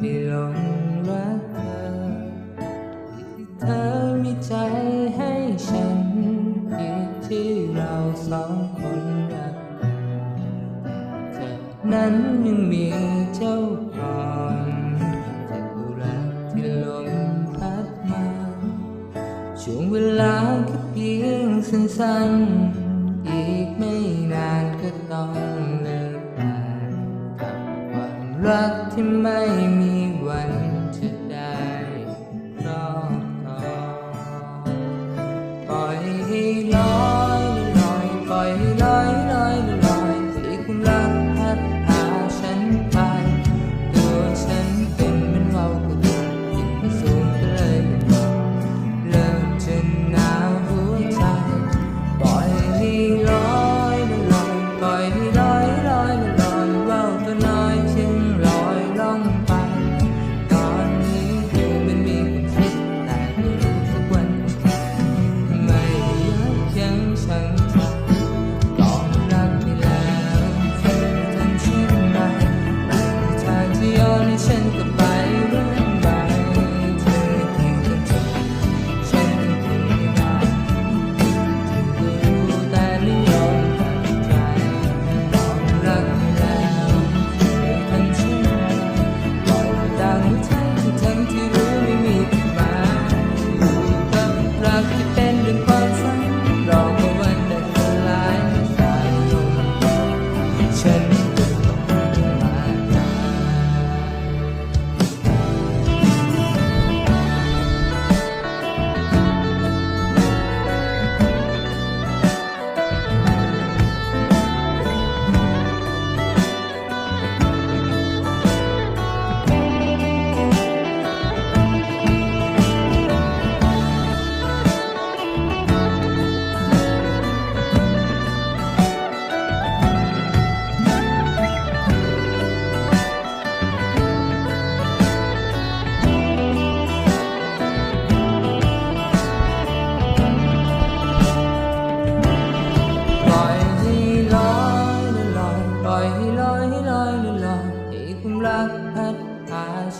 ไม่หลงรักเธอที่เธอมีใจให้ฉันที่เราสองคนรักจากนั้นยังมีเจ้าก่อนจากกุหลที่ลมพัดมา ช่วงเวลาแค่เพียงสั้นๆ อีกไม่นานก็ต้องเลิกกันกับคารัก ที่ไม่มีวัน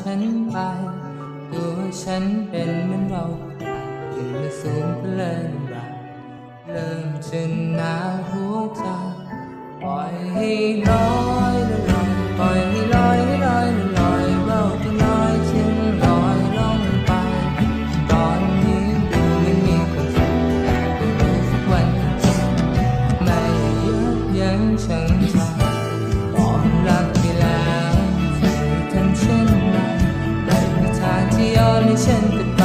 ฉันไปตัวฉันเป็นเหมือนเราขึ้นมาสูงก็เลิ่นบาเริ่มจนหนาหัวใจปล่อยให้ลอยลอยปล่อยให้ลอยลอยลอยเราจะลอยจึงลอยลงไป ตอนนี้ดูม่มีคนสนแต่ก็รู้สักวัน ไม่เยือยังฉันชา darling, send